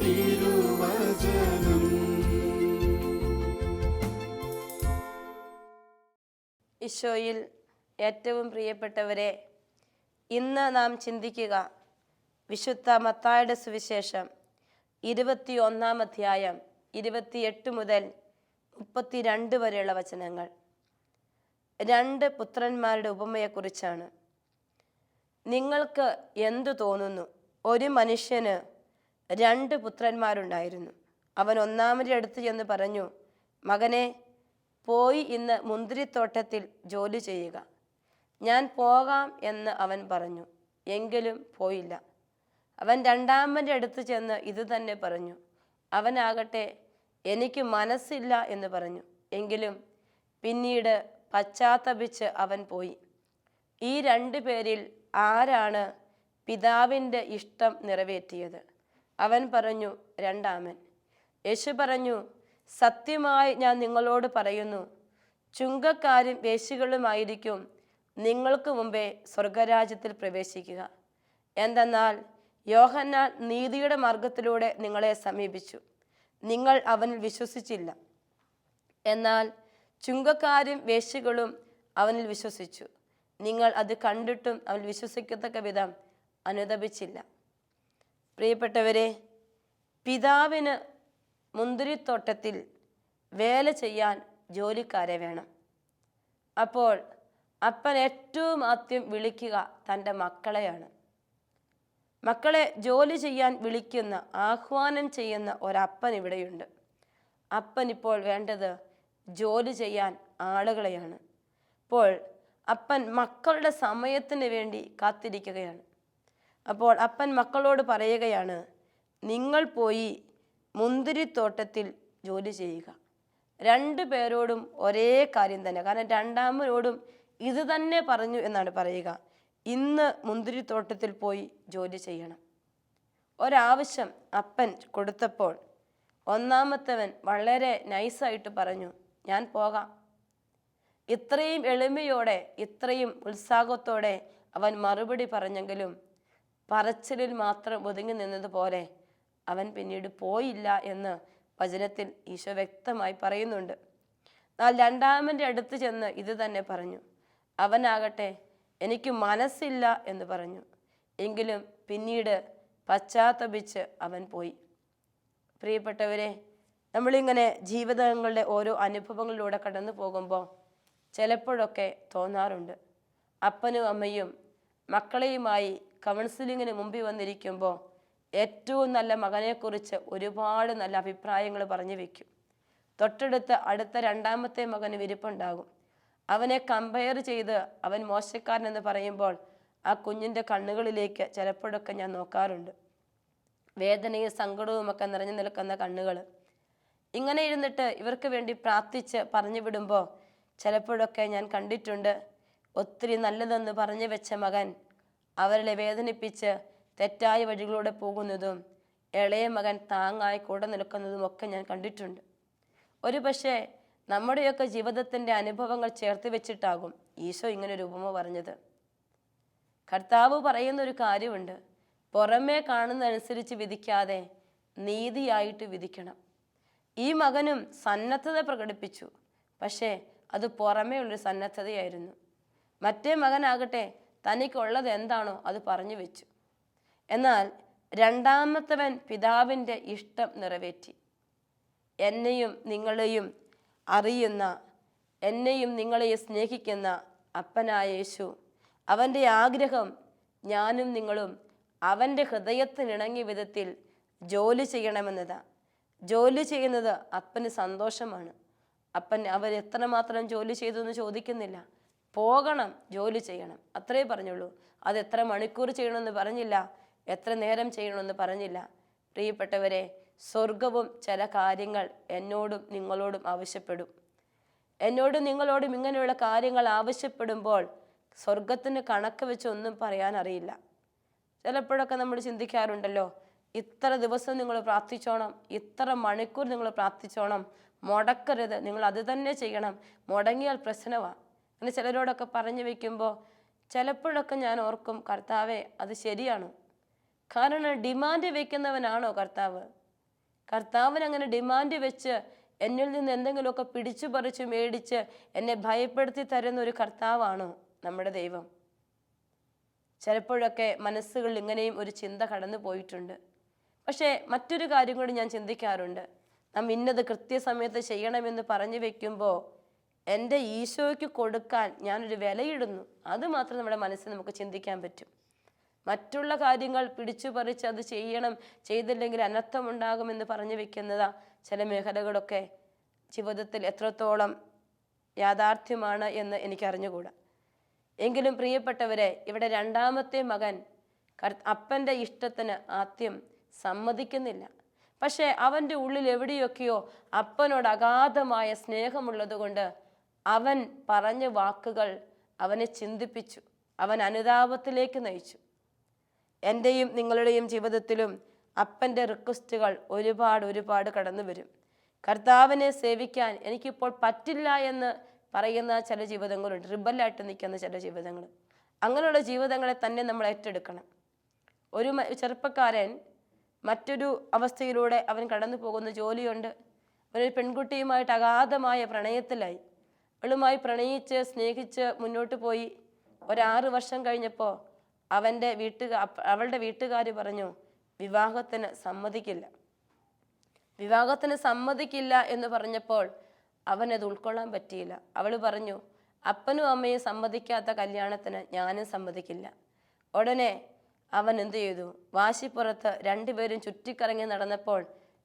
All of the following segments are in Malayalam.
തിരുവചനം. ഈശോയിൽ ഏറ്റവും പ്രിയപ്പെട്ടവരെ ഇന്ന് നാം ചിന്തിക്കുക വിശുദ്ധ മത്തായുടെ സുവിശേഷം ഇരുപത്തി ഒന്നാം അധ്യായം ഇരുപത്തിയെട്ട് മുതൽ മുപ്പത്തിരണ്ട് വരെയുള്ള വചനങ്ങൾ. രണ്ട് പുത്രന്മാരുടെ ഉപമയെക്കുറിച്ചാണ്. നിങ്ങൾക്ക് എന്തു തോന്നുന്നു? ഒരു മനുഷ്യന് രണ്ട് പുത്രന്മാരുണ്ടായിരുന്നു. അവൻ ഒന്നാമന്റെ അടുത്ത് ചെന്ന് പറഞ്ഞു മകനെ പോയി ഇന്ന് മുന്തിരിത്തോട്ടത്തിൽ ജോലി ചെയ്യുക. ഞാൻ പോകാം എന്ന് അവൻ പറഞ്ഞു എങ്കിലും പോയില്ല. അവൻ രണ്ടാമന്റെ അടുത്ത് ചെന്ന് ഇത് തന്നെ പറഞ്ഞു അവനാകട്ടെ എനിക്ക് മനസ്സില്ല എന്ന് പറഞ്ഞു. എങ്കിലും പിന്നീട് പശ്ചാത്തപിച്ച് അവൻ പോയി. ഈ രണ്ടു പേരിൽ ആരാണ് പിതാവിന്റെ ഇഷ്ടം നിറവേറ്റിയത്? അവൻ പറഞ്ഞു രണ്ടാമൻ. യേശു പറഞ്ഞു സത്യമായി ഞാൻ നിങ്ങളോട് പറയുന്നു ചുങ്കക്കാരും വേശികളുമായിരിക്കും നിങ്ങൾക്ക് മുമ്പേ സ്വർഗരാജ്യത്തിൽ പ്രവേശിക്കുക. എന്തെന്നാൽ യോഹന്നാൻ നീതിയുടെ മാർഗത്തിലൂടെ നിങ്ങളെ സമീപിച്ചു. നിങ്ങൾ അവനിൽ വിശ്വസിച്ചില്ല. എന്നാൽ ചുങ്കക്കാരും വേശികളും അവനിൽ വിശ്വസിച്ചു. നിങ്ങൾ അത് കണ്ടിട്ടും അവൻ വിശ്വസിക്കത്തക്ക വിധം അനുദപിച്ചില്ല. പ്രിയപ്പെട്ടവരെ പിതാവിന് മുന്തിരിത്തോട്ടത്തിൽ വേല ചെയ്യാൻ ജോലിക്കാരെ വേണം. അപ്പോൾ അപ്പൻ ഏറ്റവും ആദ്യം വിളിക്കുക തന്റെ മക്കളെയാണ്. മക്കളെ ജോലി ചെയ്യാൻ വിളിക്കുന്ന ആഹ്വാനം ചെയ്യുന്ന ഒരപ്പൻ ഇവിടെയുണ്ട്. അപ്പൻ ഇപ്പോൾ വേണ്ടത് ജോലി ചെയ്യാൻ ആളുകളെയാണ്. അപ്പോൾ അപ്പൻ മക്കളുടെ സമയത്തിന് വേണ്ടി കാത്തിരിക്കുകയാണ്. അപ്പോൾ അപ്പൻ മക്കളോട് പറയുകയാണ് നിങ്ങൾ പോയി മുന്തിരിത്തോട്ടത്തിൽ ജോലി ചെയ്യുക. രണ്ടു പേരോടും ഒരേ കാര്യം തന്നെ. കാരണം രണ്ടാമനോടും ഇത് തന്നെ പറഞ്ഞു എന്നാണ് പറയുക. ഇന്ന് മുന്തിരിത്തോട്ടത്തിൽ പോയി ജോലി ചെയ്യണം. ഒരാവശ്യം അപ്പൻ കൊടുത്തപ്പോൾ ഒന്നാമത്തവൻ വളരെ നൈസായിട്ട് പറഞ്ഞു ഞാൻ പോകാം. ഇത്രയും എളിമയോടെ ഇത്രയും ഉത്സാഹത്തോടെ അവൻ മറുപടി പറഞ്ഞെങ്കിലും പറച്ചിലിൽ മാത്രം ഒതുങ്ങി നിന്നതുപോലെ അവൻ പിന്നീട് പോയില്ല എന്ന് വചനത്തിൽ ഈശോ വ്യക്തമായി പറയുന്നുണ്ട്. എന്നാൽ രണ്ടാമന്റെ അടുത്ത് ചെന്ന് ഇത് തന്നെ പറഞ്ഞു. അവനാകട്ടെ എനിക്ക് മനസ്സില്ല എന്ന് പറഞ്ഞു. എങ്കിലും പിന്നീട് പശ്ചാത്തപിച്ച് അവൻ പോയി. പ്രിയപ്പെട്ടവരെ നമ്മളിങ്ങനെ ജീവിതങ്ങളുടെ ഓരോ അനുഭവങ്ങളിലൂടെ കടന്നു പോകുമ്പോൾ ചിലപ്പോഴൊക്കെ തോന്നാറുണ്ട്. അപ്പനും അമ്മയും മക്കളെയുമായി കൗൺസിലിങ്ങിന് മുമ്പിൽ വന്നിരിക്കുമ്പോൾ ഏറ്റവും നല്ല മകനെക്കുറിച്ച് ഒരുപാട് നല്ല അഭിപ്രായങ്ങൾ പറഞ്ഞു വെക്കും. തൊട്ടടുത്ത് അടുത്ത രണ്ടാമത്തെ മകന് വിരിപ്പുണ്ടാകും. അവനെ കമ്പയർ ചെയ്ത് അവൻ മോശക്കാരനെന്ന് പറയുമ്പോൾ ആ കുഞ്ഞിന്റെ കണ്ണുകളിലേക്ക് ചിലപ്പോഴൊക്കെ ഞാൻ നോക്കാറുണ്ട്. വേദനയും സങ്കടവും ഒക്കെ നിറഞ്ഞു നിൽക്കുന്ന കണ്ണുകൾ. ഇങ്ങനെ ഇരുന്നിട്ട് ഇവർക്ക് വേണ്ടി പ്രാർത്ഥിച്ച് പറഞ്ഞു വിടുമ്പോൾ ചിലപ്പോഴൊക്കെ ഞാൻ കണ്ടിട്ടുണ്ട് ഒത്തിരി നല്ലതെന്ന് പറഞ്ഞു വെച്ച മകൻ അവരെ വേദനിപ്പിച്ച് തെറ്റായ വഴികളിലൂടെ പോകുന്നതും ഇളയ മകൻ താങ്ങായി കൂടെ നിൽക്കുന്നതും ഒക്കെ ഞാൻ കണ്ടിട്ടുണ്ട്. ഒരു പക്ഷേ നമ്മുടെയൊക്കെ ജീവിതത്തിന്റെ അനുഭവങ്ങൾ ചേർത്ത് വെച്ചിട്ടാകും ഈശോ ഇങ്ങനെ ഒരു ഉപമ പറഞ്ഞത്. കർത്താവ് പറയുന്ന ഒരു കാര്യമുണ്ട്. പുറമേ കാണുന്നതനുസരിച്ച് വിധിക്കാതെ നീതിയായിട്ട് വിധിക്കണം. ഈ മകനും സന്നദ്ധത പ്രകടിപ്പിച്ചു. പക്ഷേ അത് പുറമേ ഉള്ളൊരു സന്നദ്ധതയായിരുന്നു. മറ്റേ മകനാകട്ടെ തനിക്കുള്ളത് എന്താണോ അത് പറഞ്ഞു വെച്ചു. എന്നാൽ രണ്ടാമത്തവൻ പിതാവിന്റെ ഇഷ്ടം നിറവേറ്റി. എന്നെയും നിങ്ങളെയും അറിയുന്ന എന്നെയും നിങ്ങളെയും സ്നേഹിക്കുന്ന അപ്പനായ യേശു അവന്റെ ആഗ്രഹം ഞാനും നിങ്ങളും അവന്റെ ഹൃദയത്തിനിണങ്ങിയ വിധത്തിൽ ജോലി ചെയ്യണമെന്നതാ. ജോലി ചെയ്യുന്നത് അപ്പന് സന്തോഷമാണ്. അപ്പൻ അവർ എത്രമാത്രം ജോലി ചെയ്തു എന്ന് ചോദിക്കുന്നില്ല. പോകണം ജോലി ചെയ്യണം. അത്രേ പറഞ്ഞുള്ളൂ. അത് എത്ര മണിക്കൂർ ചെയ്യണമെന്ന് പറഞ്ഞില്ല. എത്ര നേരം ചെയ്യണമെന്ന് പറഞ്ഞില്ല. പ്രിയപ്പെട്ടവരെ സ്വർഗവും ചില കാര്യങ്ങൾ എന്നോടും നിങ്ങളോടും ആവശ്യപ്പെടും. എന്നോടും നിങ്ങളോടും ഇങ്ങനെയുള്ള കാര്യങ്ങൾ ആവശ്യപ്പെടുമ്പോൾ സ്വർഗത്തിന് കണക്ക് വെച്ച് ഒന്നും പറയാൻ അറിയില്ല. ചിലപ്പോഴൊക്കെ നമ്മൾ ചിന്തിക്കാറുണ്ടല്ലോ ഇത്ര ദിവസം നിങ്ങൾ പ്രാർത്ഥിച്ചോണം ഇത്ര മണിക്കൂർ നിങ്ങൾ പ്രാർത്ഥിച്ചോണം മുടക്കരുത് നിങ്ങൾ അത് തന്നെ ചെയ്യണം. മുടങ്ങിയാൽ പ്രശ്നമാണ് അങ്ങനെ ചിലരോടൊക്കെ പറഞ്ഞു വെക്കുമ്പോൾ ചിലപ്പോഴൊക്കെ ഞാൻ ഓർക്കും കർത്താവേ അത് ശരിയാണ്. കാരണം ഡിമാൻഡ് വെക്കുന്നവനാണോ കർത്താവ്? കർത്താവിന് അങ്ങനെ ഡിമാൻഡ് വെച്ച് എന്നിൽ നിന്ന് എന്തെങ്കിലുമൊക്കെ പിടിച്ചു പറിച്ചു മേടിച്ച് എന്നെ ഭയപ്പെടുത്തി തരുന്ന ഒരു കർത്താവാണോ നമ്മുടെ ദൈവം. ചിലപ്പോഴൊക്കെ മനസ്സുകളിൽ ഇങ്ങനെയും ഒരു ചിന്ത കടന്നു പോയിട്ടുണ്ട്. പക്ഷേ മറ്റൊരു കാര്യം കൂടി ഞാൻ ചിന്തിക്കാറുണ്ട്. നാം ഇന്നത് കൃത്യസമയത്ത് ചെയ്യണമെന്ന് പറഞ്ഞു വെക്കുമ്പോൾ എന്റെ ഈശോയ്ക്ക് കൊടുക്കാൻ ഞാനൊരു വിലയിടുന്നു. അത് മാത്രം നമ്മുടെ മനസ്സിൽ നമുക്ക് ചിന്തിക്കാൻ പറ്റും. മറ്റുള്ള കാര്യങ്ങൾ പിടിച്ചു പറിച്ച് അത് ചെയ്യണം ചെയ്തില്ലെങ്കിൽ അനർത്ഥമുണ്ടാകുമെന്ന് പറഞ്ഞു വെക്കുന്നതാ ചില മേഖലകളൊക്കെ ജീവിതത്തിൽ എത്രത്തോളം യാഥാർത്ഥ്യമാണ് എന്ന് എനിക്ക് അറിഞ്ഞുകൂടാ എങ്കിലും പ്രിയപ്പെട്ടവരെ ഇവിടെ രണ്ടാമത്തെ മകൻ അപ്പന്റെ ഇഷ്ടത്തിന് ആദ്യം സമ്മതിക്കുന്നില്ല. പക്ഷേ അവന്റെ ഉള്ളിൽ എവിടെയൊക്കെയോ അപ്പനോട് അഗാധമായ സ്നേഹമുള്ളതുകൊണ്ട് അവൻ പറഞ്ഞ വാക്കുകൾ അവനെ ചിന്തിപ്പിച്ചു. അവൻ അനുതാപത്തിലേക്ക് നയിച്ചു. എന്റെയും നിങ്ങളുടെയും ജീവിതത്തിലും അപ്പന്റെ റിക്വസ്റ്റുകൾ ഒരുപാട് ഒരുപാട് കടന്നു വരും. കർത്താവിനെ സേവിക്കാൻ എനിക്കിപ്പോൾ പറ്റില്ല എന്ന് പറയുന്ന ചില ജീവിതങ്ങളുണ്ട്. റിബലായിട്ട് നിൽക്കുന്ന ചില ജീവിതങ്ങൾ. അങ്ങനെയുള്ള ജീവിതങ്ങളെ തന്നെ നമ്മൾ ഏറ്റെടുക്കണം. ഒരു ചെറുപ്പക്കാരൻ മറ്റൊരു അവസ്ഥയിലൂടെ അവൻ കടന്നു പോകുന്ന ജോലിയുണ്ട്. അവനൊരു പെൺകുട്ടിയുമായിട്ട് അഗാധമായ പ്രണയത്തിലായി. അവളുമായി പ്രണയിച്ച് സ്നേഹിച്ച് മുന്നോട്ട് പോയി. ഒരാറ് വർഷം കഴിഞ്ഞപ്പോൾ അവന്റെ വീട്ടുകാർ അവളുടെ വീട്ടുകാർ പറഞ്ഞു വിവാഹത്തിന് സമ്മതിക്കില്ല. വിവാഹത്തിന് സമ്മതിക്കില്ല എന്ന് പറഞ്ഞപ്പോൾ അവനത് ഉൾക്കൊള്ളാൻ പറ്റിയില്ല. അവൾ പറഞ്ഞു അപ്പനും അമ്മയും സമ്മതിക്കാത്ത കല്യാണത്തിന് ഞാനും സമ്മതിക്കില്ല. ഉടനെ അവൻ എന്ത് ചെയ്തു? വാശിപ്പുറത്ത് രണ്ടുപേരും ചുറ്റിക്കറങ്ങി നടന്നപ്പോൾ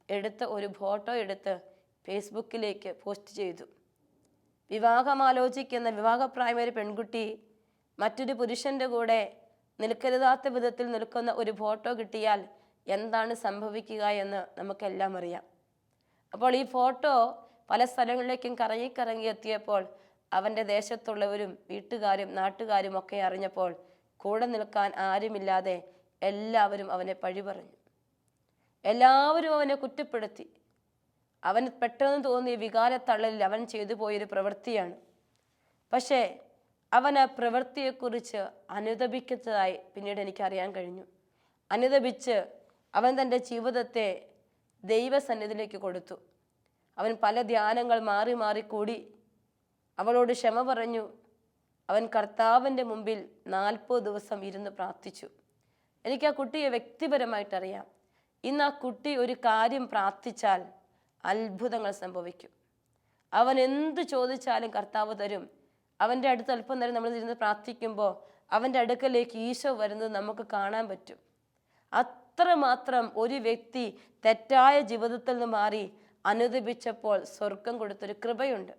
എടുത്ത ഒരു ഫോട്ടോ എടുത്ത് ഫേസ്ബുക്കിലേക്ക് പോസ്റ്റ് ചെയ്തു. വിവാഹമാലോചിക്കുന്ന വിവാഹപ്രായമായ ഒരു പെൺകുട്ടി മറ്റൊരു പുരുഷന്റെ കൂടെ നിൽക്കരുതാത്ത വിധത്തിൽ നിൽക്കുന്ന ഒരു ഫോട്ടോ കിട്ടിയാൽ എന്താണ് സംഭവിക്കുക എന്ന് നമുക്കെല്ലാം അറിയാം. അപ്പോൾ ഈ ഫോട്ടോ പല സ്ഥലങ്ങളിലേക്കും കറങ്ങി കറങ്ങി എത്തിയപ്പോൾ അവന്റെ ദേശത്തുള്ളവരും വീട്ടുകാരും നാട്ടുകാരും ഒക്കെ അറിഞ്ഞപ്പോൾ കൂടെ നിൽക്കാൻ ആരുമില്ലാതെ എല്ലാവരും അവനെ പഴി പറഞ്ഞു. എല്ലാവരും അവനെ കുറ്റപ്പെടുത്തി. അവന് പെട്ടെന്ന് തോന്നിയ വികാരത്തള്ളലിൽ അവൻ ചെയ്തു പോയൊരു പ്രവൃത്തിയാണ്. പക്ഷേ അവൻ ആ പ്രവൃത്തിയെക്കുറിച്ച് അനുദപിക്കുന്നതായി പിന്നീട് എനിക്കറിയാൻ കഴിഞ്ഞു. അനുദപിച്ച് അവൻ തന്റെ ജീവിതത്തെ ദൈവസന്നിധിയിലേക്ക് കൊടുത്തു. അവൻ പല ധ്യാനങ്ങൾ മാറി മാറി കൂടി. അവളോട് ക്ഷമ പറഞ്ഞു. അവൻ കർത്താവിന്റെ മുമ്പിൽ നാൽപ്പത് ദിവസം ഇരുന്ന് പ്രാർത്ഥിച്ചു. എനിക്ക് ആ കുട്ടിയെ വ്യക്തിപരമായിട്ടറിയാം. ഇന്ന് ആ കുട്ടി ഒരു കാര്യം പ്രാർത്ഥിച്ചാൽ അത്ഭുതങ്ങൾ സംഭവിക്കും. അവൻ എന്ത് ചോദിച്ചാലും കർത്താവ് തരും. അവന്റെ അടുത്ത് അല്പം നേരം നമ്മൾ ഇരുന്ന് പ്രാർത്ഥിക്കുമ്പോൾ അവന്റെ അടുക്കലേക്ക് ഈശോ വരുന്നത് നമുക്ക് കാണാൻ പറ്റും. അത്രമാത്രം ഒരു വ്യക്തി തെറ്റായ ജീവിതത്തിൽ നിന്ന് മാറി അനുദപിച്ചപ്പോൾ സ്വർഗം കൊടുത്തൊരു കൃപയുണ്ട്.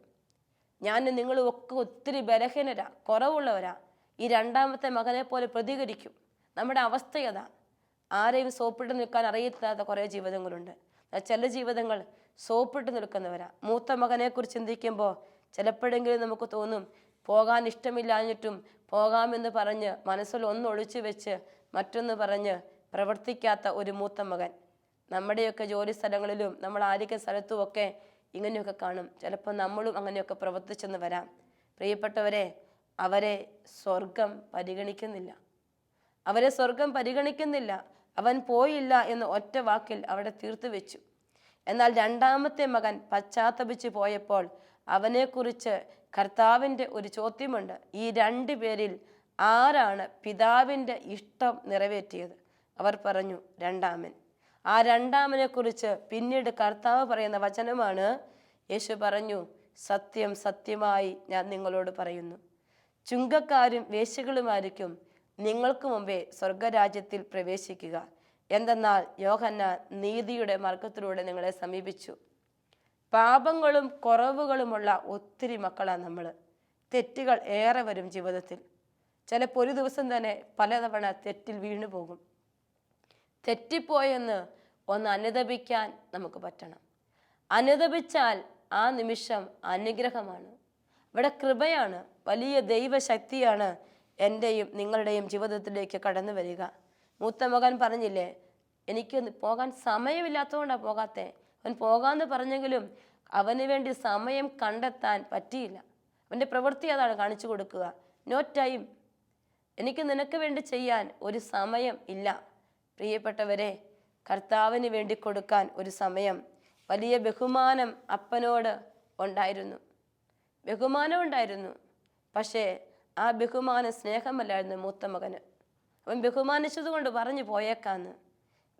ഞാൻ നിങ്ങളും ഒക്കെ ഒത്തിരി ബലഹീനരാ കുറവുള്ളവരാ. ഈ രണ്ടാമത്തെ മകനെ പോലെ പ്രതികരിക്കും. നമ്മുടെ അവസ്ഥ അതാ. ആരെയും സോപ്പിട്ട് നിൽക്കാൻ അറിയത്താത്ത കുറേ ജീവിതങ്ങളുണ്ട്. ചില ജീവിതങ്ങൾ സോപ്പിട്ട് നിൽക്കുന്നവരാ. മൂത്ത മകനെക്കുറിച്ച് ചിന്തിക്കുമ്പോൾ ചിലപ്പോഴെങ്കിലും നമുക്ക് തോന്നും പോകാൻ ഇഷ്ടമില്ലാഞ്ഞിട്ടും പോകാമെന്ന് പറഞ്ഞ് മനസ്സിൽ ഒന്ന് ഒളിച്ചു വെച്ച് മറ്റൊന്ന് പറഞ്ഞ് പ്രവർത്തിക്കാത്ത ഒരു മൂത്ത മകൻ. നമ്മുടെയൊക്കെ ജോലി സ്ഥലങ്ങളിലും നമ്മൾ ആയിരിക്കുന്ന സ്ഥലത്തുമൊക്കെ ഇങ്ങനെയൊക്കെ കാണും. ചിലപ്പോൾ നമ്മളും അങ്ങനെയൊക്കെ പ്രവർത്തിച്ചെന്ന് വരാം. പ്രിയപ്പെട്ടവരെ അവരെ സ്വർഗം പരിഗണിക്കുന്നില്ല. അവരെ സ്വർഗം പരിഗണിക്കുന്നില്ല. അവൻ പോയില്ല എന്ന ഒറ്റ വാക്കിൽ അവിടെ തീർത്തു വെച്ചു. എന്നാൽ രണ്ടാമത്തെ മകൻ പശ്ചാത്തപിച്ച് പോയപ്പോൾ അവനെക്കുറിച്ച് കർത്താവിന്റെ ഒരു ചോദ്യമുണ്ട്. ഈ രണ്ടു പേരിൽ ആരാണ് പിതാവിന്റെ ഇഷ്ടം നിറവേറ്റിയത്? അവർ പറഞ്ഞു രണ്ടാമൻ. ആ രണ്ടാമനെക്കുറിച്ച് പിന്നീട് കർത്താവ് പറയുന്ന വചനമാണ് യേശു പറഞ്ഞു സത്യം സത്യമായി ഞാൻ നിങ്ങളോട് പറയുന്നു. ചുങ്കക്കാരും വേശികളുമായിരിക്കും നിങ്ങൾക്ക് മുമ്പേ സ്വർഗരാജ്യത്തിൽ പ്രവേശിക്കുക. എന്തെന്നാൽ യോഹന്ന നീതിയുടെ മാർഗത്തിലൂടെ നിങ്ങളെ സമീപിച്ചു. പാപങ്ങളും കുറവുകളുമുള്ള ഒത്തിരി മക്കളാണ് നമ്മൾ തെറ്റുകൾ ഏറെ വരും ജീവിതത്തിൽ. ചിലപ്പോൾ ഒരു ദിവസം തന്നെ പലതവണ തെറ്റിൽ വീണു പോകും. തെറ്റിപ്പോയെന്ന് ഒന്ന് അനുദപിക്കാൻ നമുക്ക് പറ്റണം. അനുദപിച്ചാൽ ആ നിമിഷം അനുഗ്രഹമാണ്. ഇവിടെ കൃപയാണ്. വലിയ ദൈവശക്തിയാണ് എന്റെയും നിങ്ങളുടെയും ജീവിതത്തിലേക്ക് കടന്നു വരിക. മൂത്ത മകൻ പറഞ്ഞില്ലേ എനിക്ക് പോകാൻ സമയമില്ലാത്തതുകൊണ്ടാണ് പോകാത്തേ. അവൻ പോകാമെന്ന് പറഞ്ഞെങ്കിലും അവന് വേണ്ടി സമയം കണ്ടെത്താൻ പറ്റിയില്ല. അവന്റെ പ്രവൃത്തി അതാണ് കാണിച്ചു കൊടുക്കുക. നോ ടൈം എനിക്ക് നിനക്ക് വേണ്ടി ചെയ്യാൻ ഒരു സമയം ഇല്ല. പ്രിയപ്പെട്ടവരെ കർത്താവിന് വേണ്ടി കൊടുക്കാൻ ഒരു സമയം. വലിയ ബഹുമാനം അപ്പനോട് ഉണ്ടായിരുന്നു. ബഹുമാനം ഉണ്ടായിരുന്നു. പക്ഷേ ആ ബഹുമാനം സ്നേഹമല്ലായിരുന്നു മൂത്ത മകന്. അവൻ ബഹുമാനിച്ചത് കൊണ്ട് പറഞ്ഞു പോയേക്കാന്ന്.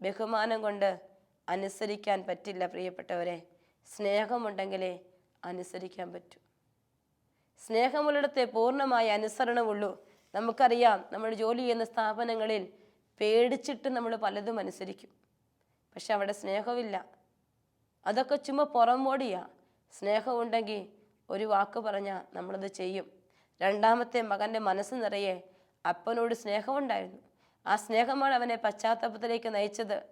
ബഹുമാനം കൊണ്ട് അനുസരിക്കാൻ പറ്റില്ല പ്രിയപ്പെട്ടവരെ. സ്നേഹമുണ്ടെങ്കിലേ അനുസരിക്കാൻ പറ്റൂ. സ്നേഹമുള്ളിടത്തെ പൂർണമായ അനുസരണമുള്ളൂ. നമുക്കറിയാം നമ്മൾ ജോലി ചെയ്യുന്ന സ്ഥാപനങ്ങളിൽ പേടിച്ചിട്ട് നമ്മൾ പലതും അനുസരിക്കും. പക്ഷെ അവിടെ സ്നേഹമില്ല. അതൊക്കെ ചുമ്മാ പുറമോടിയാ സ്നേഹമുണ്ടെങ്കിൽ ഒരു വാക്ക് പറഞ്ഞാൽ നമ്മളത് ചെയ്യും. രണ്ടാമത്തെ മകന്റെ മനസ്സ് നിറയെ അപ്പനോട് സ്നേഹമുണ്ടായിരുന്നു. ആ സ്നേഹമാണ് അവനെ പശ്ചാത്തലത്തിലേക്ക് നയിച്ചത്.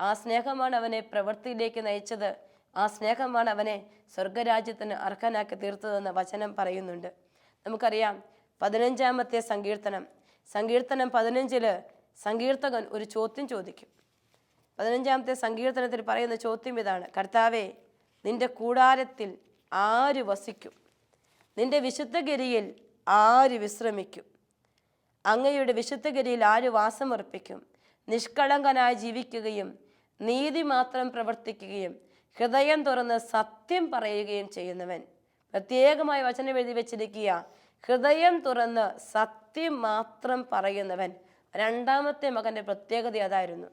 ആ സ്നേഹമാണ് അവനെ പ്രവൃത്തിയിലേക്ക് നയിച്ചത്. ആ സ്നേഹമാണ് അവനെ സ്വർഗരാജ്യത്തിന് അർഹനാക്കി തീർത്തതെന്ന് വചനം പറയുന്നുണ്ട്. നമുക്കറിയാം പതിനഞ്ചാമത്തെ സങ്കീർത്തനം. സങ്കീർത്തനം പതിനഞ്ചിൽ സങ്കീർത്തകൻ ഒരു ചോദ്യം ചോദിക്കും. പതിനഞ്ചാമത്തെ സങ്കീർത്തനത്തിൽ പറയുന്ന ചോദ്യം ഇതാണ്. കർത്താവെ നിന്റെ കൂടാരത്തിൽ ആര് വസിക്കും? നിന്റെ വിശുദ്ധഗിരിയിൽ ആര് വിശ്രമിക്കും? അങ്ങയുടെ വിശുദ്ധഗിരിയിൽ ആര് വാസമർപ്പിക്കും നിഷ്കളങ്കനായി ജീവിക്കുകയും നീതി മാത്രം പ്രവർത്തിക്കുകയും ഹൃദയം തുറന്ന് സത്യം പറയുകയും ചെയ്യുന്നവൻ. പ്രത്യേകമായി വചനം എഴുതി വെച്ചിരിക്കുക ഹൃദയം തുറന്ന് സത്യം മാത്രം പറയുന്നവൻ. രണ്ടാമത്തെ മകന്റെ പ്രത്യേകത അതായിരുന്നു.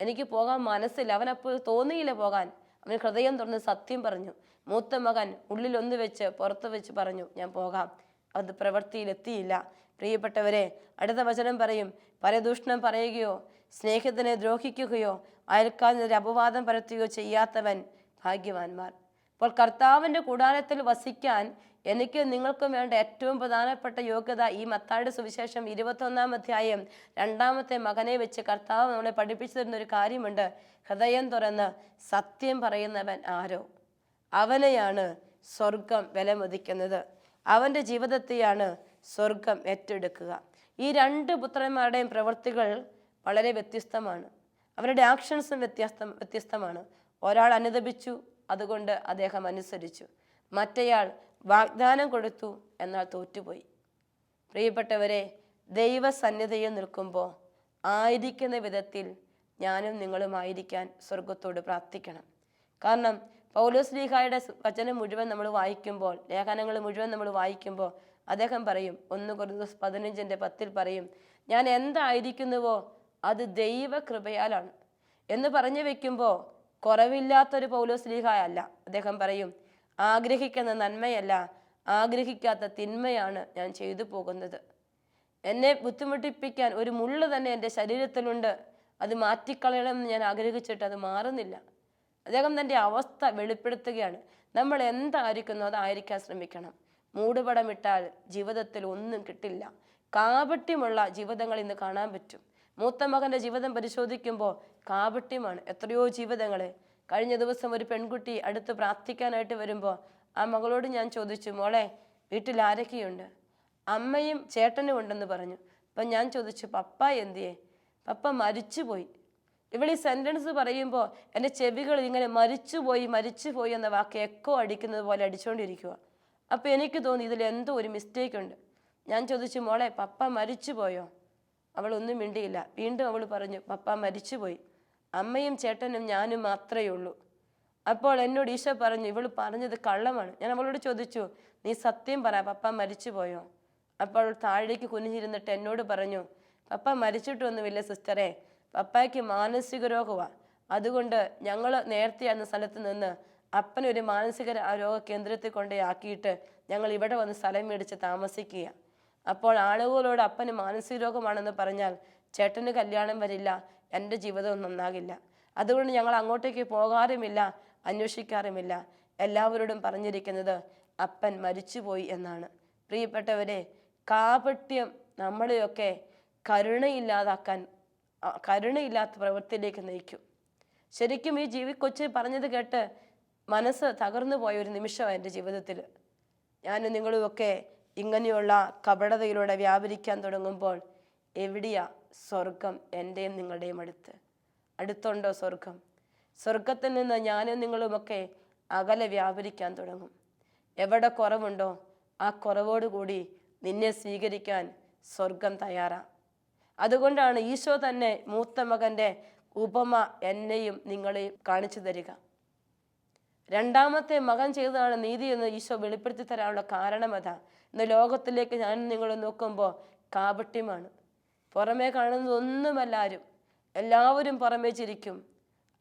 എനിക്ക് പോകാൻ മനസ്സില്ല അവൻ അപ്പോൾ തോന്നിയില്ല പോകാൻ. അവൻ ഹൃദയം തുറന്ന് സത്യം പറഞ്ഞു. മൂത്ത മകൻ ഉള്ളിൽ ഒന്ന് വെച്ച് പുറത്ത് വെച്ച് പറഞ്ഞു ഞാൻ പോകാം. അത് പ്രവൃത്തിയിലെത്തിയില്ല. പ്രിയപ്പെട്ടവരെ അടുത്ത വചനം പറയും പരദൂഷണം പറയുകയോ സ്നേഹത്തിനെ ദ്രോഹിക്കുകയോ അയൽക്കാരനെതിരെ അപവാദം പരത്തുകയോ ചെയ്യാത്തവൻ ഭാഗ്യവാന്മാർ. അപ്പോൾ കർത്താവിന്റെ കൂടാരത്തിൽ വസിക്കാൻ എനിക്ക് നിങ്ങൾക്കും വേണ്ട ഏറ്റവും പ്രധാനപ്പെട്ട യോഗ്യത ഈ മത്തായുടെ സുവിശേഷം ഇരുപത്തൊന്നാം അധ്യായം രണ്ടാമത്തെ മകനെ വെച്ച് കർത്താവ് നമ്മളെ പഠിപ്പിച്ചു തരുന്ന ഒരു കാര്യമുണ്ട്. ഹൃദയം തുറന്ന് സത്യം പറയുന്നവൻ ആരോ? അവനെയാണ് സ്വർഗം വിലമതിക്കുന്നത്. അവന്റെ ജീവിതത്തെയാണ് സ്വർഗം ഏറ്റെടുക്കുക. ഈ രണ്ട് പുത്രന്മാരുടെയും പ്രവൃത്തികൾ വളരെ വ്യത്യസ്തമാണ്. അവരുടെ ആക്ഷൻസും വ്യത്യസ്ത വ്യത്യസ്തമാണ്. ഒരാൾ അനുദപിച്ചു അതുകൊണ്ട് അദ്ദേഹം അനുസരിച്ചു. മറ്റേയാൾ വാഗ്ദാനം കൊടുത്തു എന്നാൽ തോറ്റുപോയി. പ്രിയപ്പെട്ടവരെ ദൈവസന്നിധിയിൽ നിൽക്കുമ്പോൾ ആയിരിക്കുന്ന വിധത്തിൽ ഞാനും നിങ്ങളുമായിരിക്കാൻ സ്വർഗത്തോട് പ്രാർത്ഥിക്കണം. കാരണം പൗലോസ് ലീഹായുടെ വചനം മുഴുവൻ നമ്മൾ വായിക്കുമ്പോൾ ലേഖനങ്ങൾ മുഴുവൻ നമ്മൾ വായിക്കുമ്പോൾ അദ്ദേഹം പറയും ഒന്ന് കുറഞ്ഞ പതിനഞ്ചിന്റെ പത്തിൽ പറയും ഞാൻ എന്തായിരിക്കുന്നുവോ? അത് ദൈവകൃപയാലാണ്. എന്ന് പറഞ്ഞു വെക്കുമ്പോൾ കുറവില്ലാത്തൊരു പൗലോസ് ലീഹായല്ല. അദ്ദേഹം പറയും ആഗ്രഹിക്കുന്ന നന്മയല്ല ആഗ്രഹിക്കാത്ത തിന്മയാണ് ഞാൻ ചെയ്തു പോകുന്നത്. എന്നെ ബുദ്ധിമുട്ടിപ്പിക്കാൻ ഒരു മുള്ള് തന്നെ എന്റെ ശരീരത്തിലുണ്ട്. അത് മാറ്റിക്കളയണമെന്ന് ഞാൻ ആഗ്രഹിച്ചിട്ട് അത് മാറുന്നില്ല. അദ്ദേഹം തന്റെ അവസ്ഥ വെളിപ്പെടുത്തുകയാണ്. നമ്മൾ എന്തായിരിക്കുന്നു അതായിരിക്കാൻ ശ്രമിക്കണം. മൂടുപടമിട്ടാൽ ജീവിതത്തിൽ ഒന്നും കിട്ടില്ല. കാപട്യമുള്ള ജീവിതങ്ങൾ ഇന്ന് കാണാൻ പറ്റും. മൂത്ത മകന്റെ ജീവിതം പരിശോധിക്കുമ്പോൾ കാപട്യമാണ്. എത്രയോ ജീവിതങ്ങൾ കഴിഞ്ഞ ദിവസം ഒരു പെൺകുട്ടി അടുത്ത് പ്രാർത്ഥിക്കാനായിട്ട് വരുമ്പോൾ ആ മകളോട് ഞാൻ ചോദിച്ചു മോളെ വീട്ടിൽ ആരൊക്കെയുണ്ട്? അമ്മയും ചേട്ടനും ഉണ്ടെന്ന് പറഞ്ഞു. അപ്പം ഞാൻ ചോദിച്ചു പപ്പ എന്തിയേ? പപ്പ മരിച്ചുപോയി. ഇവിടെ ഈ സെന്റൻസ് പറയുമ്പോൾ എന്റെ ചെവികൾ ഇങ്ങനെ മരിച്ചുപോയി മരിച്ചുപോയി എന്ന വാക്ക് എക്കോ അടിക്കുന്നത് പോലെ അടിച്ചുകൊണ്ടിരിക്കുക അപ്പോൾ എനിക്ക് തോന്നി ഇതിൽ എന്തോ ഒരു മിസ്റ്റേക്ക് ഉണ്ട്. ഞാൻ ചോദിച്ചു മോളെ പപ്പ മരിച്ചുപോയോ അവൾ ഒന്നും മിണ്ടിയില്ല. വീണ്ടും അവൾ പറഞ്ഞു പപ്പ മരിച്ചുപോയി അമ്മയും ചേട്ടനും ഞാനും മാത്രമേ ഉള്ളൂ. അപ്പോൾ എന്നോട് ഈശോ പറഞ്ഞു ഇവൾ പറഞ്ഞത് കള്ളമാണ്. ഞാൻ അവളോട് ചോദിച്ചു നീ സത്യം പറ പപ്പ മരിച്ചു പോയോ? അപ്പോൾ താഴേക്ക് കുനിഞ്ഞിരുന്നിട്ട് എന്നോട് പറഞ്ഞു പപ്പ മരിച്ചിട്ടൊന്നുമില്ല സിസ്റ്ററെ. പപ്പായ്ക്ക് മാനസിക രോഗമാണ് അതുകൊണ്ട് ഞങ്ങൾ നേരത്തെ അന്ന് സ്ഥലത്ത് നിന്ന് അപ്പനൊരു മാനസിക രോഗ കേന്ദ്രത്തിൽ കൊണ്ടേ ഞങ്ങൾ ഇവിടെ വന്ന് സ്ഥലം മേടിച്ച് താമസിക്കുക അപ്പോൾ ആളുകളോട് അപ്പന് മാനസിക രോഗമാണെന്ന് പറഞ്ഞാൽ ചേട്ടന് കല്യാണം വരില്ല എന്റെ ജീവിതവും നന്നാകില്ല. അതുകൊണ്ട് ഞങ്ങൾ അങ്ങോട്ടേക്ക് പോകാറുമില്ല അന്വേഷിക്കാറുമില്ല. എല്ലാവരോടും പറഞ്ഞിരിക്കുന്നത് അപ്പൻ മരിച്ചുപോയി എന്നാണ്. പ്രിയപ്പെട്ടവരെ കാപട്യം നമ്മളെയൊക്കെ കരുണയില്ലാതാക്കാൻ കരുണയില്ലാത്ത പ്രവൃത്തിയിലേക്ക് നയിക്കും. ശരിക്കും ഈ ജീവി കൊച്ച് പറഞ്ഞത് കേട്ട് മനസ്സ് തകർന്നു പോയ ഒരു നിമിഷമാണ് എന്റെ ജീവിതത്തിൽ. ഞാൻ നിങ്ങളുമൊക്കെ ഇങ്ങനെയുള്ള കപടതയിലൂടെ വ്യാപരിക്കാൻ തുടങ്ങുമ്പോൾ എവിടെയാ സ്വർഗം എന്റെയും നിങ്ങളുടെയും അടുത്ത്? അടുത്തുണ്ടോ സ്വർഗം? സ്വർഗത്തിൽ നിന്ന് ഞാനും നിങ്ങളുമൊക്കെ അകലെ വ്യാപരിക്കാൻ തുടങ്ങും. എവിടെ കുറവുണ്ടോ ആ കുറവോടുകൂടി നിന്നെ സ്വീകരിക്കാൻ സ്വർഗം തയ്യാറാ. അതുകൊണ്ടാണ് ഈശോ തന്നെ മൂത്ത മകന്റെ ഉപമ എന്നെയും നിങ്ങളെയും കാണിച്ചു തരിക. രണ്ടാമത്തെ മകൻ ചെയ്തതാണ് നീതി എന്ന് ഈശോ വെളിപ്പെടുത്തി തരാനുള്ള കാരണം അതാ. ഇന്ന് ലോകത്തിലേക്ക് ഞാൻ നിങ്ങൾ നോക്കുമ്പോൾ കാപട്യമാണ്. പുറമേ കാണുന്നത് ഒന്നുമല്ല ആരും. എല്ലാവരും പുറമേ ചിരിക്കും.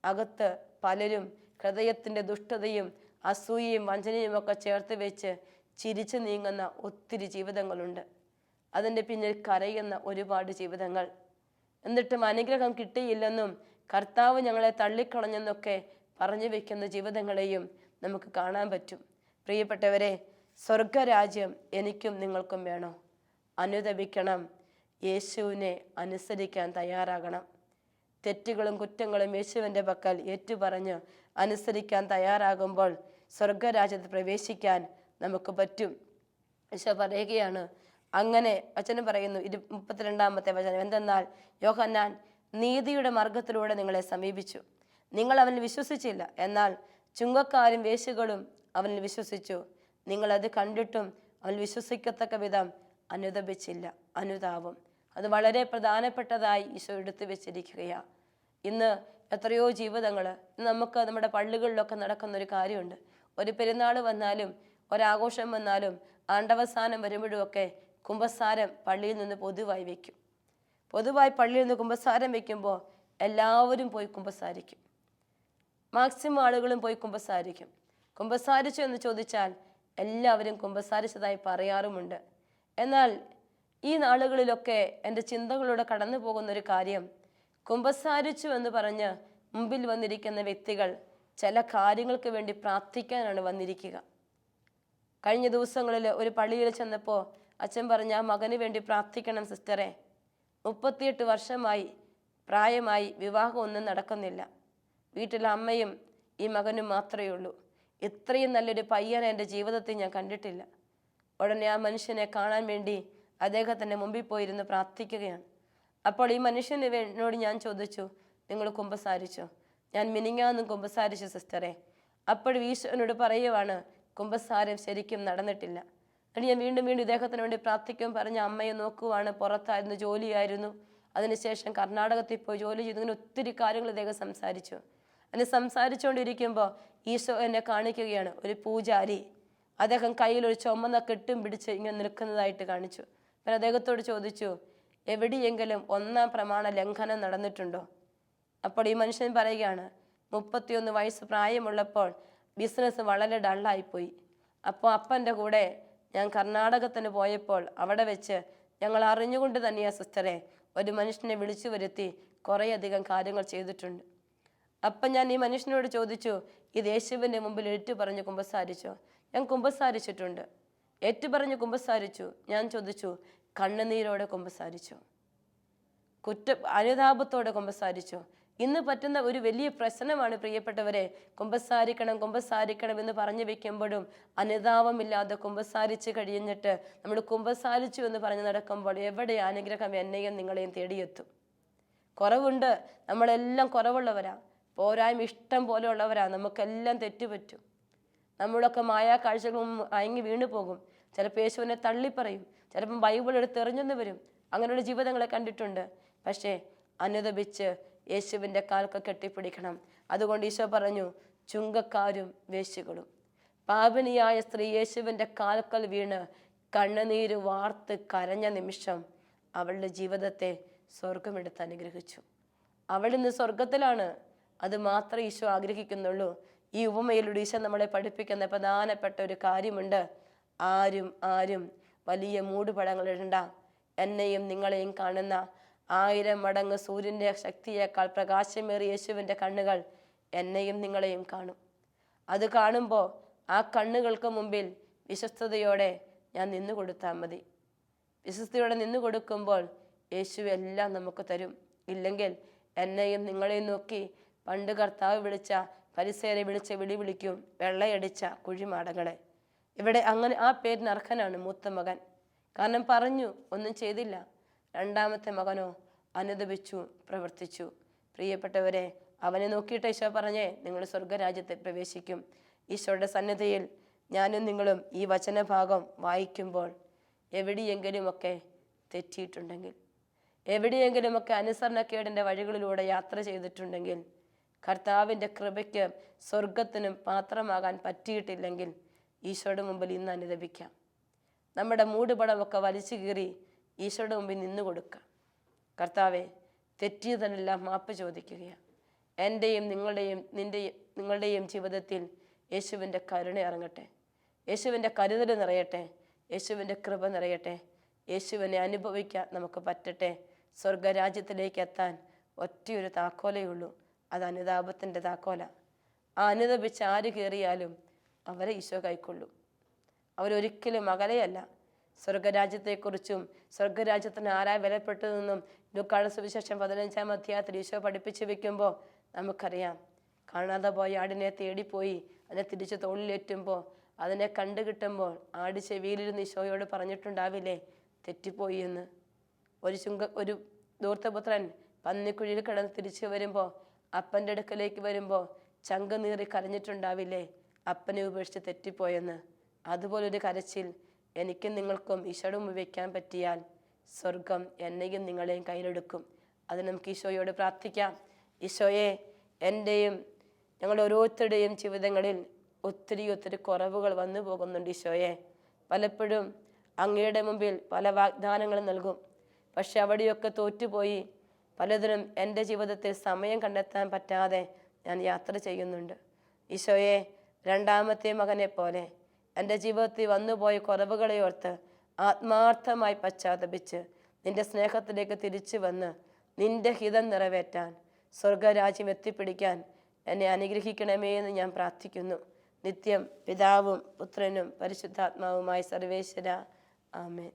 അകത്ത് പലരും ഹൃദയത്തിന്റെ ദുഷ്ടതയും അസൂയയും വഞ്ചനയും ഒക്കെ ചേർത്ത് വെച്ച് ചിരിച്ചു നീങ്ങുന്ന ഒത്തിരി ജീവിതങ്ങളുണ്ട്. അതിന്റെ പിന്നിൽ കരയുന്ന ഒരുപാട് ജീവിതങ്ങൾ. എന്നിട്ടും അനുഗ്രഹം കിട്ടിയില്ലെന്നും കർത്താവ് ഞങ്ങളെ തള്ളിക്കളഞ്ഞെന്നൊക്കെ പറഞ്ഞു വെക്കുന്ന ജീവിതങ്ങളെയും നമുക്ക് കാണാൻ പറ്റും. പ്രിയപ്പെട്ടവരെ സ്വർഗരാജ്യം എനിക്കും നിങ്ങൾക്കും വേണോ. അനുദപിക്കണം. യേശുവിനെ അനുസരിക്കാൻ തയ്യാറാകണം. തെറ്റുകളും കുറ്റങ്ങളും യേശുവിന്റെ പക്കൽ ഏറ്റുപറഞ്ഞ് അനുസരിക്കാൻ തയ്യാറാകുമ്പോൾ സ്വർഗരാജ്യത്ത് പ്രവേശിക്കാൻ നമുക്ക് പറ്റും. ഈശോ പറയുകയാണ് അങ്ങനെ വചനം പറയുന്നു. ഇരു മുപ്പത്തിരണ്ടാമത്തെ വചനം. എന്തെന്നാൽ യോഹന്നാൻ നീതിയുടെ മാർഗത്തിലൂടെ നിങ്ങളെ സമീപിച്ചു. നിങ്ങൾ അവനിൽ വിശ്വസിച്ചില്ല. എന്നാൽ ചുങ്കക്കാരും വേശികളും അവനിൽ വിശ്വസിച്ചു. നിങ്ങൾ അത് കണ്ടിട്ടും അവൻ വിശ്വസിക്കത്തക്ക വിധം അനുദപിച്ചില്ല. അനുതാപം. അത് വളരെ പ്രധാനപ്പെട്ടതായി ഈശോ എടുത്തു വെച്ചിരിക്കുകയാണ് ഇന്ന് എത്രയോ ജീവിതങ്ങൾ നമുക്ക് നമ്മുടെ പള്ളികളിലൊക്കെ നടക്കുന്ന ഒരു കാര്യമുണ്ട്. ഒരു പെരുന്നാൾ വന്നാലും ഒരാഘോഷം വന്നാലും ആണ്ടവസാനം വരുമ്പോഴുമൊക്കെ കുംഭസാരം പള്ളിയിൽ നിന്ന് പൊതുവായി വയ്ക്കും. പൊതുവായി പള്ളിയിൽ നിന്ന് കുംഭസാരം വയ്ക്കുമ്പോൾ എല്ലാവരും പോയി കുംഭസാരിക്കും മാക്സിമം ആളുകളും പോയി കുമ്പസാരിക്കും. കുമ്പസാരിച്ചു എന്ന് ചോദിച്ചാൽ എല്ലാവരും കുമ്പസാരിച്ചതായി പറയാറുമുണ്ട്. എന്നാൽ ഈ നാളുകളിലൊക്കെ എന്റെ ചിന്തകളിലൂടെ കടന്നു പോകുന്ന ഒരു കാര്യം കുമ്പസാരിച്ചു എന്ന് പറഞ്ഞ് മുമ്പിൽ വന്നിരിക്കുന്ന വ്യക്തികൾ ചില കാര്യങ്ങൾക്ക് വേണ്ടി പ്രാർത്ഥിക്കാനാണ് വന്നിരിക്കുക. കഴിഞ്ഞ ദിവസങ്ങളിൽ ഒരു പള്ളിയിൽ ചെന്നപ്പോൾ അച്ഛൻ പറഞ്ഞ ആ മകന് വേണ്ടി പ്രാർത്ഥിക്കണം സിസ്റ്ററെ. മുപ്പത്തിയെട്ട് വർഷമായി പ്രായമായി വിവാഹമൊന്നും നടക്കുന്നില്ല. വീട്ടിൽ അമ്മയും ഈ മകനും മാത്രമേ ഉള്ളൂ. ഇത്രയും നല്ലൊരു പയ്യനെ എന്റെ ജീവിതത്തിൽ ഞാൻ കണ്ടിട്ടില്ല. ഉടനെ ആ മനുഷ്യനെ കാണാൻ വേണ്ടി അദ്ദേഹത്തിന്റെ മുമ്പിൽ പോയിരുന്ന് പ്രാർത്ഥിക്കുകയാണ്. അപ്പോൾ ഈ മനുഷ്യന് എന്നോട് ഞാൻ ചോദിച്ചു നിങ്ങൾ കുമ്പസാരിച്ചോ? ഞാൻ മിനിങ്ങാന്നും കുമ്പസാരിച്ചു സിസ്റ്ററെ. അപ്പോഴും ഈശ്വരനോട് പറയുവാണ് കുമ്പസാരം ശരിക്കും നടന്നിട്ടില്ല. എന്നിട്ട് ഞാൻ വീണ്ടും വീണ്ടും ഇദ്ദേഹത്തിന് വേണ്ടി പ്രാർത്ഥിക്കും പറഞ്ഞ അമ്മയെ നോക്കുവാണ് പുറത്തായിരുന്നു ജോലിയായിരുന്നു. അതിനുശേഷം കർണാടകത്തിൽ പോയി ജോലി ചെയ്തു. ഇങ്ങനെ ഒത്തിരി കാര്യങ്ങൾ ഇദ്ദേഹം സംസാരിച്ചു. അതിന് സംസാരിച്ചുകൊണ്ടിരിക്കുമ്പോൾ ഈശോ എന്നെ കാണിക്കുകയാണ് ഒരു പൂജാരി. അദ്ദേഹം കയ്യിൽ ഒരു ചുമന്ന കെട്ടും പിടിച്ച് ഇങ്ങനെ നിൽക്കുന്നതായിട്ട് കാണിച്ചു. ഞാൻ അദ്ദേഹത്തോട് ചോദിച്ചു എവിടെയെങ്കിലും ഒന്നാം പ്രമാണ ലംഘനം നടന്നിട്ടുണ്ടോ? അപ്പോൾ ഈ മനുഷ്യൻ പറയുകയാണ് മുപ്പത്തിയൊന്ന് വയസ്സ് പ്രായമുള്ളപ്പോൾ ബിസിനസ് വളരെ ഡള്ളായിപ്പോയി. അപ്പോൾ അപ്പന്റെ കൂടെ ഞാൻ കർണാടകത്തിന് പോയപ്പോൾ അവിടെ വെച്ച് ഞങ്ങൾ അറിഞ്ഞുകൊണ്ട് തന്നെയാണ് സിസ്റ്ററെ ഒരു മനുഷ്യനെ വിളിച്ചു വരുത്തി കുറേയധികം കാര്യങ്ങൾ ചെയ്തിട്ടുണ്ട്. അപ്പം ഞാൻ ഈ മനുഷ്യനോട് ചോദിച്ചു ഇത് യേശുവിന്റെ മുമ്പിൽ ഏറ്റു പറഞ്ഞ് കുമ്പസാരിച്ചോ? ഞാൻ കുമ്പസാരിച്ചിട്ടുണ്ട്. ഏറ്റു പറഞ്ഞ് കുമ്പസാരിച്ചു. ഞാൻ ചോദിച്ചു കണ്ണുനീരോടെ കുമ്പസാരിച്ചു? കുറ്റ അനുതാപത്തോടെ കുമ്പസാരിച്ചു? ഇന്ന് പറ്റുന്ന ഒരു വലിയ പ്രശ്നമാണ് പ്രിയപ്പെട്ടവരെ. കുമ്പസാരിക്കണം കുമ്പസാരിക്കണം എന്ന് പറഞ്ഞു വെക്കുമ്പോഴും അനുതാപമില്ലാതെ കുമ്പസാരിച്ച് കഴിഞ്ഞിട്ട് നമ്മൾ കുമ്പസാരിച്ചു എന്ന് പറഞ്ഞ് നടക്കുമ്പോൾ എവിടെ അനുഗ്രഹം എന്നെയും നിങ്ങളെയും തേടിയെത്തും. കുറവുണ്ട്. നമ്മളെല്ലാം കുറവുള്ളവരാ. പോരായ്മ ഇഷ്ടം പോലെ ഉള്ളവരാ നമുക്കെല്ലാം തെറ്റുപറ്റും നമ്മളൊക്കെ മായാ കാഴ്ചകളും അയങ്ങി വീണു പോകും ചിലപ്പോൾ യേശുവിനെ തള്ളിപ്പറയും. ചിലപ്പം ബൈബിൾ എടുത്ത് എറിഞ്ഞെന്ന് വരും. അങ്ങനെയുള്ള ജീവിതങ്ങളെ കണ്ടിട്ടുണ്ട്. പക്ഷേ അനുദപിച്ച് യേശുവിന്റെ കാൽക്ക് കെട്ടിപ്പിടിക്കണം. അതുകൊണ്ട് ഈശോ പറഞ്ഞു ചുങ്കക്കാരും വേശികളും പാപനിയായ സ്ത്രീ യേശുവിന്റെ കാൽക്കൽ വീണ് കണ്ണുനീര് വാർത്ത് കരഞ്ഞ നിമിഷം അവളുടെ ജീവിതത്തെ സ്വർഗമെടുത്ത് അനുഗ്രഹിച്ചു. അവൾ ഇന്ന് സ്വർഗത്തിലാണ് അത് മാത്രമേ ഈശോ ആഗ്രഹിക്കുന്നുള്ളൂ. ഈ ഉപമയിലൂടെ ഈശോ നമ്മളെ പഠിപ്പിക്കുന്ന പ്രധാനപ്പെട്ട ഒരു കാര്യമുണ്ട്. ആരും ആരും വലിയ മൂടുപടങ്ങൾ ഇടണ്ട. എന്നെയും നിങ്ങളെയും കാണുന്ന ആയിരം മടങ്ങ് സൂര്യന്റെ ശക്തിയേക്കാൾ പ്രകാശമേറിയ യേശുവിന്റെ കണ്ണുകൾ എന്നെയും നിങ്ങളെയും കാണും. അത് കാണുമ്പോൾ ആ കണ്ണുകൾക്ക് മുമ്പിൽ വിശ്വസ്തയോടെ ഞാൻ നിന്നു കൊടുത്താൽ മതി. വിശ്വസ്തയോടെ നിന്നു കൊടുക്കുമ്പോൾ യേശു എല്ലാം നമുക്ക് തരും. ഇല്ലെങ്കിൽ എന്നെയും നിങ്ങളെയും നോക്കി പണ്ട് കർത്താവ് വിളിച്ച പരിസേരെ വിളിച്ച വിളി വിളിക്കും വെള്ളയടിച്ച കുഴിമാടങ്ങളെ. ഇവിടെ അങ്ങനെ ആ പേരിന് അർഹനാണ് മൂത്ത മകൻ. കാരണം പറഞ്ഞു ഒന്നും ചെയ്തില്ല. രണ്ടാമത്തെ മകനോ അനുദപിച്ചു പ്രവർത്തിച്ചു. പ്രിയപ്പെട്ടവരെ അവനെ നോക്കിയിട്ട് ഈശോ പറഞ്ഞേ നിങ്ങൾ സ്വർഗരാജ്യത്തെ പ്രവേശിക്കും. ഈശോയുടെ സന്നദ്ധയിൽ ഞാനും നിങ്ങളും ഈ വചനഭാഗം വായിക്കുമ്പോൾ എവിടെയെങ്കിലുമൊക്കെ തെറ്റിയിട്ടുണ്ടെങ്കിൽ എവിടെയെങ്കിലുമൊക്കെ അനുസരണക്കേടിന്റെ വഴികളിലൂടെ യാത്ര ചെയ്തിട്ടുണ്ടെങ്കിൽ കർത്താവിന്റെ കൃപയ്ക്ക് സ്വർഗത്തിനും പാത്രമാകാൻ പറ്റിയിട്ടില്ലെങ്കിൽ ഈശോയുടെ മുമ്പിൽ ഇന്ന് അനുദപിക്കാം. നമ്മുടെ മൂടുപടമൊക്കെ വലിച്ചു കീറി ഈശോയുടെ മുമ്പിൽ നിന്നു കൊടുക്കാം. കർത്താവെ തെറ്റിയതിനെല്ലാം മാപ്പ് ചോദിക്കുകയാണ്. എന്റെയും നിങ്ങളുടെയും നിന്റെയും നിങ്ങളുടെയും ജീവിതത്തിൽ യേശുവിന്റെ കരുണ ഇറങ്ങട്ടെ. യേശുവിന്റെ കരുതൽ നിറയട്ടെ. യേശുവിന്റെ കൃപ നിറയട്ടെ. യേശുവിനെ അനുഭവിക്കാൻ നമുക്ക് പറ്റട്ടെ. സ്വർഗരാജ്യത്തിലേക്ക് എത്താൻ ഒറ്റയൊരു താക്കോലേ ഉള്ളൂ. അത് അനുതാപത്തിന്റെ താക്കോല ആ അനുതപിച്ച് ആര് കയറിയാലും അവരെ ഈശോ കൈക്കൊള്ളും. അവരൊരിക്കലും അകലെയല്ല. സ്വർഗരാജ്യത്തെക്കുറിച്ചും സ്വർഗരാജ്യത്തിന് ആരായി വിലപ്പെട്ടതെന്നും ലുക്കാട് സുവിശേഷം പതിനഞ്ചാം അധ്യായത്തിൽ ഈശോ പഠിപ്പിച്ചു വെക്കുമ്പോൾ നമുക്കറിയാം. കാണാതെ പോയ ആടിനെ തേടിപ്പോയി അതിനെ തിരിച്ച് തോളിലേറ്റുമ്പോൾ അതിനെ കണ്ടു കിട്ടുമ്പോൾ ആട് ചെവിയിലിരുന്ന് ഈശോയോട് പറഞ്ഞിട്ടുണ്ടാവില്ലേ? തെറ്റിപ്പോയി എന്ന്. ഒരു ചുങ്ക ഒരു ദൂർത്തപുത്രൻ പന്നിക്കുഴിയിൽ കിടന്ന് തിരിച്ചു വരുമ്പോൾ അപ്പന്റെ അടുക്കലേക്ക് വരുമ്പോൾ ചങ്ക നീറി കരഞ്ഞിട്ടുണ്ടാവില്ലേ? അപ്പനെ ഉപേക്ഷിച്ച് തെറ്റിപ്പോയെന്ന്. അതുപോലൊരു കരച്ചിൽ എനിക്കും നിങ്ങൾക്കും ഈശോയുടെ മുമ്പിൽ വയ്ക്കാൻ പറ്റിയാൽ സ്വർഗം എന്നെയും നിങ്ങളെയും കയ്യിലെടുക്കും. അത് നമുക്ക് ഈശോയോട് പ്രാർത്ഥിക്കാം. ഈശോയെ എന്റെയും ഞങ്ങളുടെ ഓരോരുത്തരുടെയും ജീവിതങ്ങളിൽ ഒത്തിരി ഒത്തിരി കുറവുകൾ വന്നു പോകുന്നുണ്ട് ഈശോയെ. പലപ്പോഴും അങ്ങയുടെ മുമ്പിൽ പല വാഗ്ദാനങ്ങളും നൽകും. പക്ഷെ അവിടെയൊക്കെ തോറ്റുപോയി. പലതിനും എന്റെ ജീവിതത്തിൽ സമയം കണ്ടെത്താൻ പറ്റാതെ ഞാൻ യാത്ര ചെയ്യുന്നുണ്ട്. ഈശോയെ രണ്ടാമത്തെ മകനെ പോലെ എന്റെ ജീവിതത്തിൽ വന്നുപോയ കുറവുകളെ ഓർത്ത് ആത്മാർത്ഥമായി പശ്ചാത്തപിച്ച് നിന്റെ സ്നേഹത്തിലേക്ക് തിരിച്ചു വന്ന് നിന്റെ ഹിതം നിറവേറ്റാൻ സ്വർഗരാജ്യം എത്തിപ്പിടിക്കാൻ എന്നെ അനുഗ്രഹിക്കണമേ എന്ന് ഞാൻ പ്രാർത്ഥിക്കുന്നു. നിത്യം പിതാവും പുത്രനും പരിശുദ്ധാത്മാവുമായി സർവേശ്വര. ആമേൻ.